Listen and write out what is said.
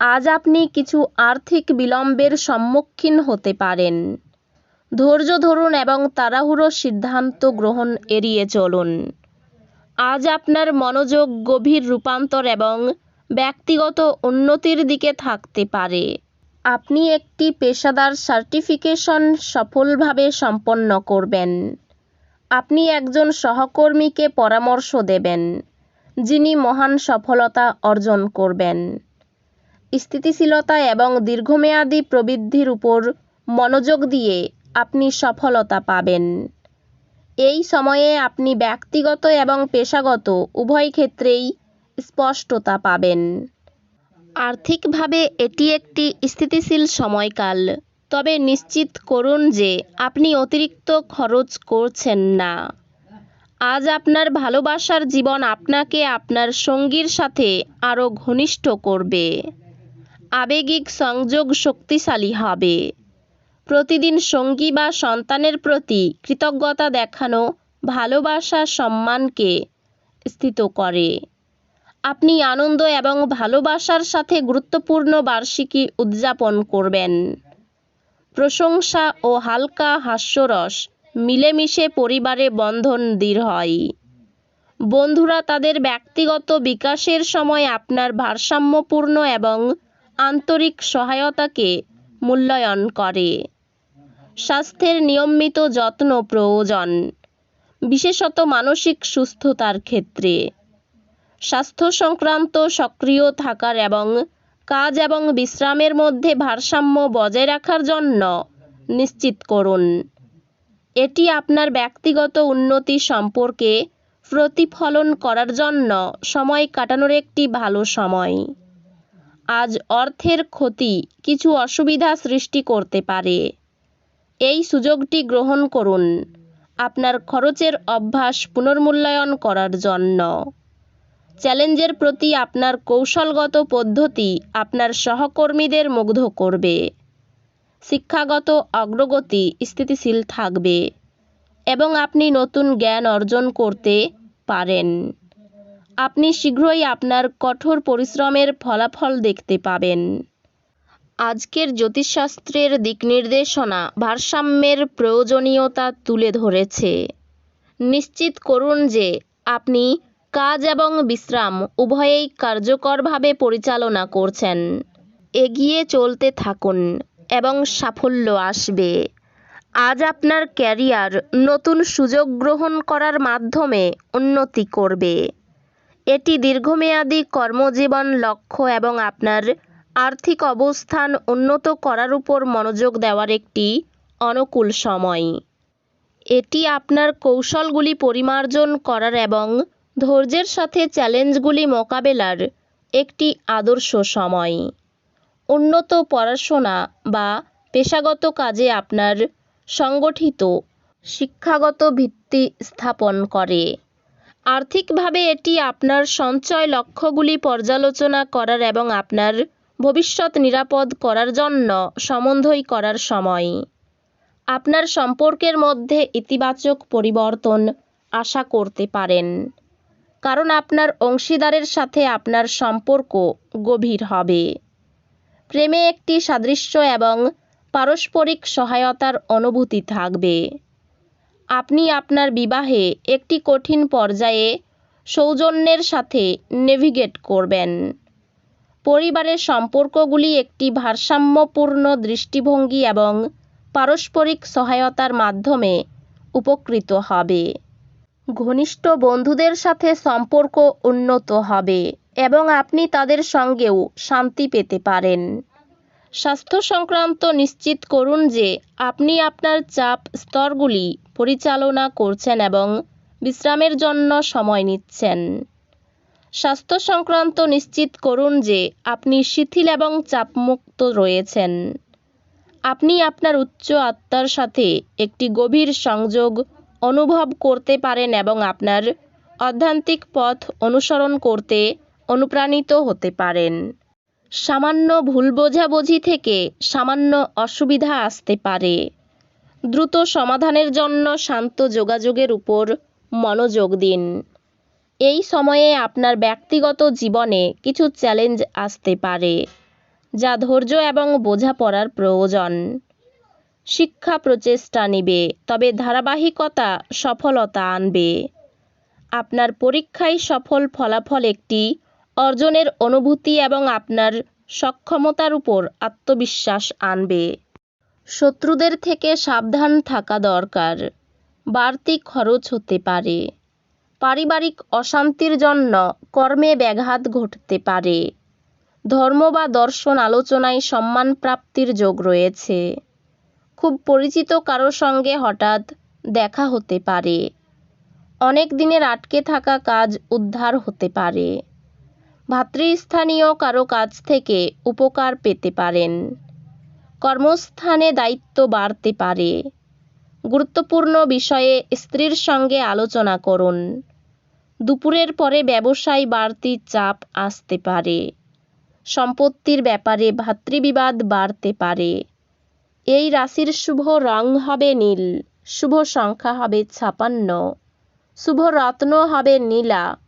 আজ আপনি কিছু আর্থিক বিলম্বের সম্মুখীন হতে পারেন। ধৈর্য ধরুন এবং তাড়াহুড়ো সিদ্ধান্ত গ্রহণ এড়িয়ে চলুন। আজ আপনার মনোযোগ গভীর রূপান্তর এবং ব্যক্তিগত উন্নতির দিকে থাকতে পারে। আপনি একটি পেশাদার সার্টিফিকেশন সফলভাবে সম্পন্ন করবেন। আপনি একজন সহকর্মীকে পরামর্শ দেবেন, যিনি মহান সফলতা অর্জন করবেন। স্থিতিশীলতা এবং দীর্ঘমেয়াদী প্রবৃদ্ধির উপর মনোযোগ দিয়ে আপনি সফলতা পাবেন। এই সময়ে আপনি ব্যক্তিগত এবং পেশাগত উভয় ক্ষেত্রেই স্পষ্টতা পাবেন। আর্থিকভাবে এটি একটি স্থিতিশীল সময়কাল, তবে নিশ্চিত করুন যে আপনি অতিরিক্ত খরচ করছেন না। আজ আপনার ভালোবাসার জীবন আপনাকে আপনার সঙ্গীর সাথে আরও ঘনিষ্ঠ করবে। আবেগিক সংযোগ শক্তিশালী হবে। প্রতিদিন সঙ্গী বা সন্তানের প্রতি কৃতজ্ঞতা দেখানো, ভালোবাসা সম্মানকে স্থিত করে। আপনি আনন্দ এবং ভালোবাসার সাথে গুরুত্বপূর্ণ বার্ষিকী উদযাপন করবেন। প্রশংসা ও হালকা হাস্যরস মিলেমিশে পরিবারে বন্ধন দৃঢ় হয়। বন্ধুরা তাদের ব্যক্তিগত বিকাশের সময় আপনার ভারসাম্যপূর্ণ এবং আন্তরিক সহায়তাকে মূল্যায়ন করে। স্বাস্থ্যের নিয়মিত যত্ন প্রয়োজন, বিশেষত মানসিক সুস্থতার ক্ষেত্রে। স্বাস্থ্য সংক্রান্ত সক্রিয় থাকার এবং কাজ এবং বিশ্রামের মধ্যে ভারসাম্য বজায় রাখার জন্য নিশ্চিত করুন। এটি আপনার ব্যক্তিগত উন্নতি সম্পর্কে প্রতিফলন করার জন্য সময় কাটানোর একটি ভালো সময়। আজ অর্থের ক্ষতি, কিছু অসুবিধা সৃষ্টি করতে পারে। এই সুযোগটি গ্রহণ করুন। আপনার খরচের অভ্যাস পুনর্মূল্যায়ন করার জন্য। চ্যালেঞ্জের প্রতি আপনার কৌশলগত পদ্ধতি আপনার সহকর্মীদের মুগ্ধ করবে। শিক্ষাগত অগ্রগতি স্থিতিশীল থাকবে এবং আপনি নতুন জ্ঞান অর্জন করতে পারেন। আপনি শীঘ্রই আপনার কঠোর পরিশ্রমের ফলাফল দেখতে পাবেন। আজকের জ্যোতিষশাস্ত্রের দিক নির্দেশনা ভারসাম্যের প্রয়োজনীয়তা তুলে ধরেছে। নিশ্চিত করুন যে আপনি কাজ এবং বিশ্রাম উভয়েই কার্যকরভাবে পরিচালনা করছেন। এগিয়ে চলতে থাকুন এবং সাফল্য আসবে। আজ আপনার ক্যারিয়ার নতুন সুযোগ গ্রহণ করার মাধ্যমে উন্নতি করবে। এটি দীর্ঘমেয়াদী কর্মজীবন, লক্ষ্য এবং আপনার আর্থিক অবস্থান উন্নত করার উপর মনোযোগ দেওয়ার একটি অনুকূল সময়। এটি আপনার কৌশলগুলি পরিমার্জন করার এবং ধৈর্যের সাথে চ্যালেঞ্জগুলি মোকাবেলার একটি আদর্শ সময়। উন্নত পড়াশোনা বা পেশাগত কাজে আপনার সংগঠিত শিক্ষাগত ভিত্তি স্থাপন করে। আর্থিকভাবে এটি আপনার সঞ্চয় লক্ষ্যগুলি পর্যালোচনা করার এবং আপনার ভবিষ্যৎ নিরাপদ করার জন্য সমন্বয় করার সময়। আপনার সম্পর্কের মধ্যে ইতিবাচক পরিবর্তন আশা করতে পারেন। কারণ আপনার অংশীদারের সাথে আপনার সম্পর্ক গভীর হবে। প্রেমে একটি সাদৃশ্য এবং পারস্পরিক সহায়তার অনুভূতি থাকবে। আপনি আপনার বিবাহে একটি কঠিন পর্যায়ে সৌজন্যের সাথে নেভিগেট করবেন। পরিবারের সম্পর্কগুলি একটি ভারসাম্যপূর্ণ দৃষ্টিভঙ্গি এবং পারস্পরিক সহায়তার মাধ্যমে উপকৃত হবে। ঘনিষ্ঠ বন্ধুদের সাথে সম্পর্ক উন্নত হবে এবং আপনি তাদের সঙ্গেও শান্তি পেতে পারেন। স্বাস্থ্য সংক্রান্ত নিশ্চিত করুন যে আপনি আপনার চাপ স্তরগুলি পরিচালনা করছেন এবং বিশ্রামের জন্য সময় নিচ্ছেন। স্বাস্থ্য সংক্রান্ত নিশ্চিত করুন যে আপনি শিথিল এবং চাপমুক্ত রয়েছেন। আপনি আপনার উচ্চ আত্মার সাথে একটি গভীর সংযোগ অনুভব করতে পারেন এবং আপনার অধ্যান্তিক পথ অনুসরণ করতে অনুপ্রাণিত হতে পারেন। সামান্য ভুল বোঝাবুঝি থেকে সামান্য অসুবিধা আসতে পারে। দ্রুত সমাধানের জন্য শান্ত যোগাযোগের উপর মনোযোগ দিন। এই সময়ে আপনার ব্যক্তিগত জীবনে কিছু চ্যালেঞ্জ আসতে পারে, যা ধৈর্য এবং বোঝাপড়ার প্রয়োজন। শিক্ষা প্রচেষ্টা নিবে, তবে ধারাবাহিকতা সফলতা আনবে। আপনার পরীক্ষায় সফল ফলাফল একটি অর্জনের অনুভূতি এবং আপনার সক্ষমতার উপর আত্মবিশ্বাস আনবে। শত্রুদের থেকে সাবধান থাকা দরকার। বাড়তি খরচ হতে পারে। পারিবারিক অশান্তির জন্য কর্মে ব্যাঘাত ঘটতে পারে। ধর্ম বা দর্শন আলোচনায় সম্মান প্রাপ্তির যোগ রয়েছে। খুব পরিচিত কারও সঙ্গে হঠাৎ দেখা হতে পারে। অনেক দিনের আটকে থাকা কাজ উদ্ধার হতে পারে। ভাতৃস্থানীয় কারও কাছ থেকে উপকার পেতে পারেন। কর্মস্থানে দায়িত্ব বাড়তে পারে। গুরুত্বপূর্ণ বিষয়ে স্ত্রীর সঙ্গে আলোচনা করুন। দুপুরের পরে ব্যবসায় বাড়তি চাপ আসতে পারে। সম্পত্তির ব্যাপারে ভাতৃবিবাদ বাড়তে পারে। এই রাশির শুভ রং হবে নীল, শুভ সংখ্যা হবে ছাপান্ন, শুভ রত্ন হবে নীলা